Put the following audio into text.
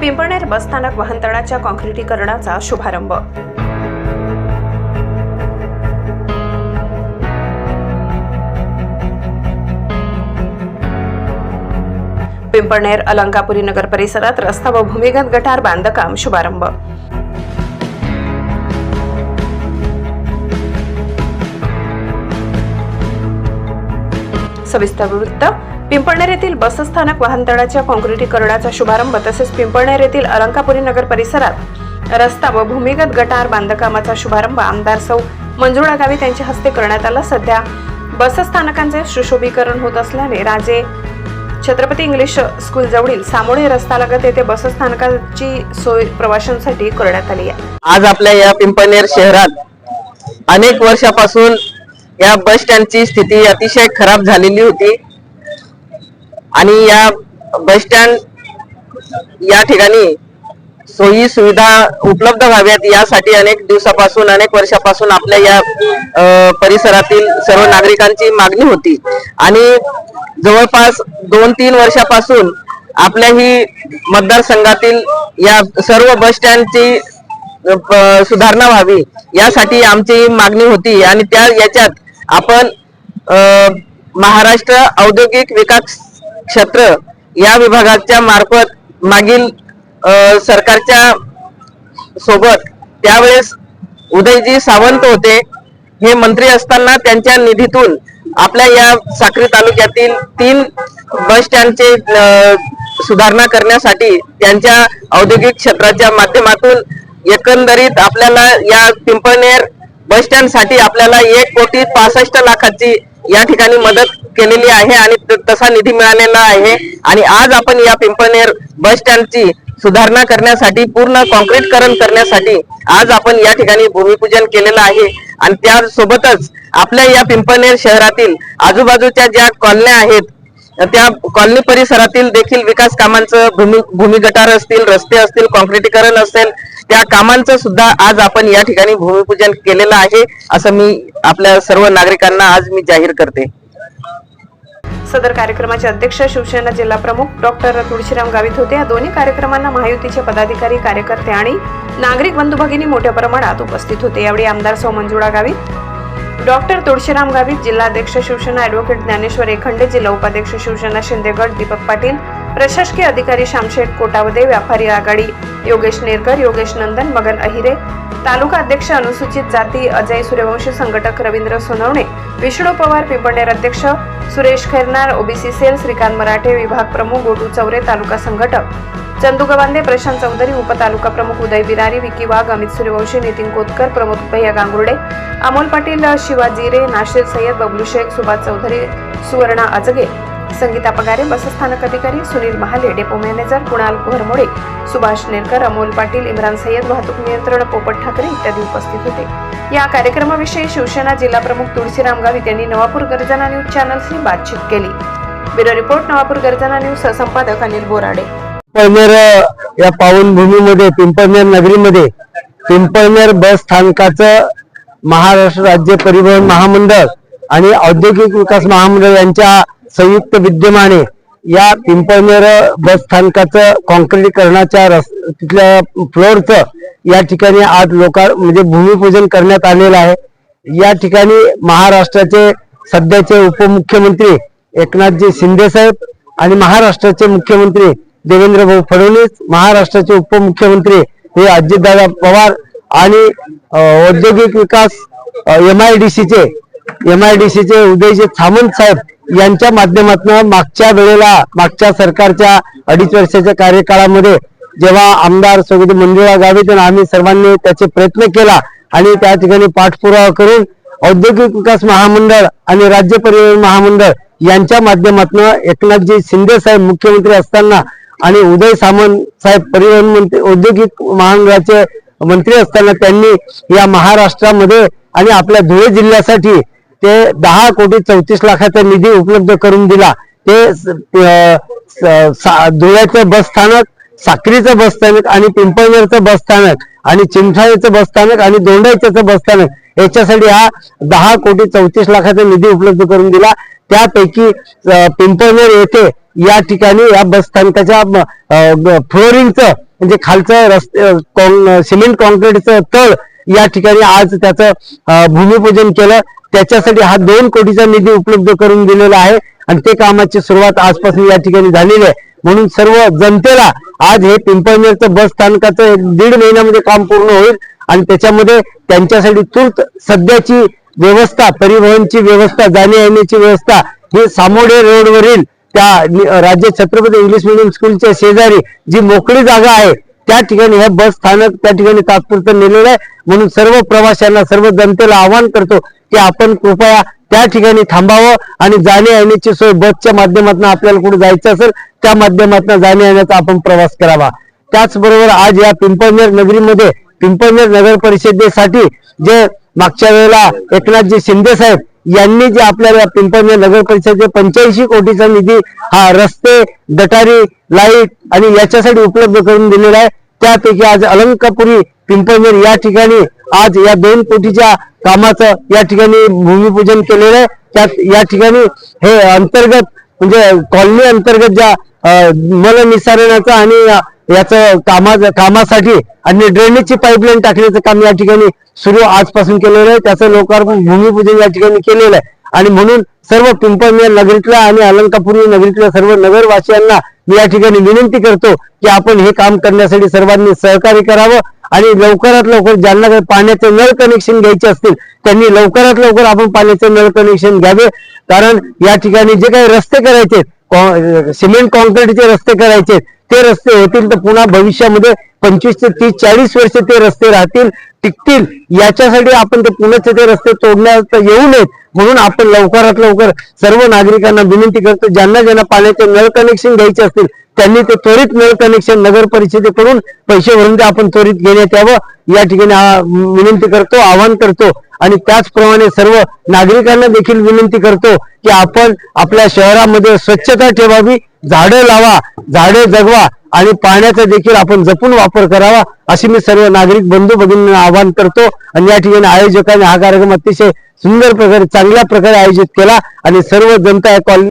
पिंपळनेर बसस्थानक वाहनतळाच्या कॉन्क्रिटीकरणाचा शुभारंभ. पिंपळनेर अलंकापुरी नगर परिसरात रस्ता व भूमिगत गटार बांधकाम शुभारंभ. सविस्तर वृत्त पिंपळनेर येथील बसस्थानक वाहनतळाच्या काँक्रिटीकरणाचा शुभारंभ तसेच पिंपळनेर येथील अलंकापुरी नगर परिसरात रस्ता व भूमिगत गटार बांधकामाचा शुभारंभ आमदार सौ मंजुळा गावित यांच्या हस्ते करण्यात आला. सध्या बसस्थानकांचे सुशोभीकरण होत असल्याने राजे छत्रपती इंग्लिश स्कूल जवळील सामोळे रस्तालगत येथे बसस्थानकाची सोय प्रवाशांसाठी करण्यात आली आहे. आज आपल्या या पिंपळनेर शहरात अनेक वर्षापासून या बस स्टँडची स्थिती अतिशय खराब झालेली होती. आणि या बस स्टँड या ठिकाणी सोयी सुविधा उपलब्ध व्हाव्यात यासाठी अनेक दिवसापासून अनेक वर्षापासून आपल्या या परिसरातील सर्व नागरिकांची मागणी होती. आणि जवळपास दोन तीन वर्षापासून आपल्या ही मतदारसंघातील या सर्व बस स्टँडची सुधारणा व्हावी यासाठी आमची मागणी होती. आणि त्या याच्यात आपण महाराष्ट्र औद्योगिक विकास क्षेत्र या विभागाच्या मार्फत मागील सरकारच्या सोबत त्यावेळेस उदयजी सावंत होते. हे मंत्री असताना त्यांच्या निधीतून आपल्या या साक्री तालुक्यातील तीन बस स्टँडचे सुधारणा करण्यासाठी त्यांच्या औद्योगिक क्षेत्राच्या माध्यमातून एकंदरीत आपल्याला या पिंपळनेर बस स्टँडसाठी आपल्याला एक कोटी पासष्ट लाखाची या ठिकाणी मदत केलेली आहे आणि तसा निधी मिळालेला आहे. आणि आज आपण या पिंपळनेर बस स्टँडची सुधारणा करण्यासाठी पूर्ण कॉन्क्रीटकरण करण्यासाठी आज आपण या ठिकाणी भूमिपूजन केलेलं आहे. आणि त्यासोबतच आपल्या या पिंपळनेर शहरातील आजूबाजूच्या ज्या कॉलन्या आहेत त्या कॉलनी परिसरातील देखील विकास कामांचं भूमी भूमिगटार असतील रस्ते असतील कॉन्क्रिटीकरण असेल त्या कामांचं सुद्धा आज आपण या ठिकाणी भूमिपूजन केलेलं आहे असं मी आपल्या सर्व नागरिकांना आज मी जाहीर करते. सदर कार्यक्रमाचे अध्यक्ष शिवसेना जिल्हा प्रमुख डॉक्टर तुळशीराम गावित होते. या दोन्ही कार्यक्रमांना महायुतीचे पदाधिकारी कार्यकर्ते आणि नागरिक बंधू भगिनी मोठ्या प्रमाणात उपस्थित होते. यावेळी आमदार सौ मंजुळा गावित डॉक्टर तुळशीराम गावित जिल्हाध्यक्ष शिवसेना ॲडव्होकेट ज्ञानेश्वर एखंडे जिल्हा उपाध्यक्ष शिवसेना शिंदेगड दीपक पाटील प्रशासकीय अधिकारी शामशेठ कोटावदे व्यापारी आघाडी योगेश नेरकर योगेश नंदन मगन अहिरे तालुका अध्यक्ष अनुसूचित जाती अजय सूर्यवंशी संघटक रवींद्र सोनवणे विष्णू पवार पिंपळनेर अध्यक्ष सुरेश खैरनार ओबीसी सेल श्रीकांत मराठे विभाग प्रमुख गोटू चौरे तालुका संघटक. चंदू गवांदे प्रशांत चौधरी उपतालुका प्रमुख उदय बिरारी विकी वाघ अमित सूर्यवंशी नितीन कोतकर प्रमोद भैया गांगुर्डे अमोल पाटील शिवाजीरे नाशिर सय्यद बबलू शेख सुभाष चौधरी सुवर्णा अजगे संगीता पगारे बसस्थानक अधिकारी सुनील महाले डेपो मॅनेजर कुणाल कुहरमोडे सुभाष नेरकर अमोल पाटील इम्रान सय्यद वाहतूक नियंत्रण पोपट ठाकरे इत्यादी उपस्थित होते. या कार्यक्रमाविषयी शिवसेना जिल्हा प्रमुख तुळशीराम गावित यांनी नवापूर गर्जना न्यूज चॅनलशी बातचीत केली. Bureau report Navapur Garjana news सहसंपादक Anil Borade. Pimpalner या पावनभूमीमध्ये पिंपळनेर नगरीमध्ये पिंपळनेर बस स्थानकाचं महाराष्ट्र राज्य परिवहन महामंडळ आणि औद्योगिक विकास महामंडळ यांच्या संयुक्त विद्यमाने या पिंपळनेर बस स्थानकाचं कॉन्क्रिटीकरणाच्या रस तिथल्या फ्लोअरचं या ठिकाणी आज लोका म्हणजे भूमिपूजन करण्यात आलेलं आहे. या ठिकाणी महाराष्ट्राचे सध्याचे उपमुख्यमंत्री एकनाथजी शिंदे साहेब आणि महाराष्ट्राचे मुख्यमंत्री देवेंद्र भाऊ फडणवीस महाराष्ट्राचे उपमुख्यमंत्री हे अजितदादा पवार आणि औद्योगिक विकास एम आय डी सीचे M I D Udayji Samant Saheb यांच्या माध्यमातून मागच्या वेळेला मागच्या सरकारच्या अडीच वर्षाच्या कार्यकाळामध्ये जेव्हा आमदार सौगती मंजुळा गावित आम्ही सर्वांनी त्याचे प्रयत्न केला आणि त्या ठिकाणी पाठपुरावा करून औद्योगिक विकास महामंडळ आणि राज्य परिवहन महामंडळ यांच्या माध्यमातून एकनाथजी शिंदे साहेब मुख्यमंत्री असताना आणि उदय सामंत साहेब परिवहन मंत्री औद्योगिक महामंडळाचे मंत्री असताना त्यांनी या महाराष्ट्रामध्ये आणि आपल्या धुळे जिल्ह्यासाठी ते दहा कोटी चौतीस लाखाचा निधी उपलब्ध करून दिला. ते स- सा- धुळ्याचं बस स्थानक साक्रीचं बस स्थानक आणि पिंपळनेरचं बस स्थानक आणि चिमठाळेचं बस स्थानक आणि दोंडाईचं बस स्थानक याच्यासाठी हा दहा कोटी चौतीस लाखाचा निधी उपलब्ध करून दिला. त्यापैकी पिंपळनेर येथे या ठिकाणी या बस स्थानकाच्या फ्लोरिंगचं म्हणजे खालचं रस्ते कॉन- सिमेंट कॉन्क्रीटचं तळ या ठिकाणी आज त्याचं भूमिपूजन केलं. त्याच्यासाठी हा दोन कोटीचा निधी उपलब्ध करून दिलेला आहे आणि ते कामाची सुरुवात आजपासून या ठिकाणी झालेली आहे. म्हणून सर्व जनतेला आज हे पिंपळनेरचं बस स्थानकाचं दीड महिन्यामध्ये काम पूर्ण होईल आणि त्याच्यामध्ये त्यांच्यासाठी तूर्त सध्याची व्यवस्था परिवहनची व्यवस्था जाणे येण्याची व्यवस्था ही सामोडे रोडवरील त्या राज्य छत्रपती इंग्लिश मिडियम स्कूलच्या शेजारी जी मोकळी जागा आहे त्या ठिकाणी हे बस स्थानक त्या ठिकाणी तात्पुरतं नेलेलं आहे. म्हणून सर्व प्रवाशांना सर्व जनतेला आवाहन करतो की आपण कृपया त्या ठिकाणी थांबावं आणि जाण्या येण्याची सोय बसच्या माध्यमातून आपल्याला कुठे जायचं असेल त्या माध्यमातून जाण्या येण्याचा आपण प्रवास करावा. त्याचबरोबर आज या पिंपळनेर नगरीमध्ये पिंपळनेर नगर परिषदेसाठी जे मागच्या वेळेला एकनाथजी शिंदे साहेब यांनी जे आपल्याला पिंपळनेर नगर परिषदेचे पंच्याऐंशी कोटीचा निधी हा रस्ते गटारी लाइट आणि याच्यासाठी उपलब्ध करून दिलेला आहे. त्यापैकी आज अलंकापुरी पिंपळनेर या ठिकाणी आज या दोन कोटीच्या कामाचं या ठिकाणी भूमिपूजन केलेलं आहे. त्यात या ठिकाणी हे अंतर्गत म्हणजे कॉलनी अंतर्गत ज्या अं, आणि याचं कामा कामासाठी आणि ड्रेनेजची पाईपलाईन टाकण्याचं काम या ठिकाणी सुरू आजपासून केलेलं आहे. त्याचं लोकार्पण भूमिपूजन या ठिकाणी केलेलं आहे. आणि म्हणून सर्व पिंपळनेर नगरीतल्या आणि अलंकापूर्वी नगरीतल्या सर्व नगरवासियांना मी या ठिकाणी विनंती करतो की आपण हे काम करण्यासाठी सर्वांनी सहकार्य करावं आणि लवकरात लवकर ज्यांना काही पाण्याचे नळ कनेक्शन घ्यायचे असतील त्यांनी लवकरात लवकर आपण पाण्याचे नळ कनेक्शन घ्यावे. कारण या ठिकाणी जे काही रस्ते करायचे सिमेंट कॉन्क्रीटचे रस्ते करायचे ते रस्ते होतील तर पुन्हा भविष्यामध्ये पंचवीस ते तीस चाळीस वर्ष ते रस्ते राहतील टिकतील. याच्यासाठी आपण ते पुण्याचे ते रस्ते तोडण्यात येऊ नयेत. म्हणून आपण लवकरात लवकर सर्व नागरिकांना विनंती करतो ज्यांना ज्यांना पाण्याचे नळ कनेक्शन घ्यायचे असतील त्यांनी ते त्वरित नळ कनेक्शन नगर परिषदेकडून पैसे भरून ते आपण त्वरित घेण्यात यावं. या ठिकाणी विनंती करतो आवाहन करतो. आणि त्याचप्रमाणे सर्व नागरिकांना देखील विनंती करतो की आपण आपल्या शहरामध्ये स्वच्छता ठेवावी झाडं लावा झाडे जगवा आणि पाण्याचा देखील आपण जपून वापर करावा अशी मी सर्व नागरिक बंधू भगिनींना आवाहन करतो. आणि या ठिकाणी आयोजकांनी हा कार्यक्रम अतिशय सुंदर प्रकारे चांगल्या प्रकारे आयोजित केला आणि सर्व जनता या कॉलनी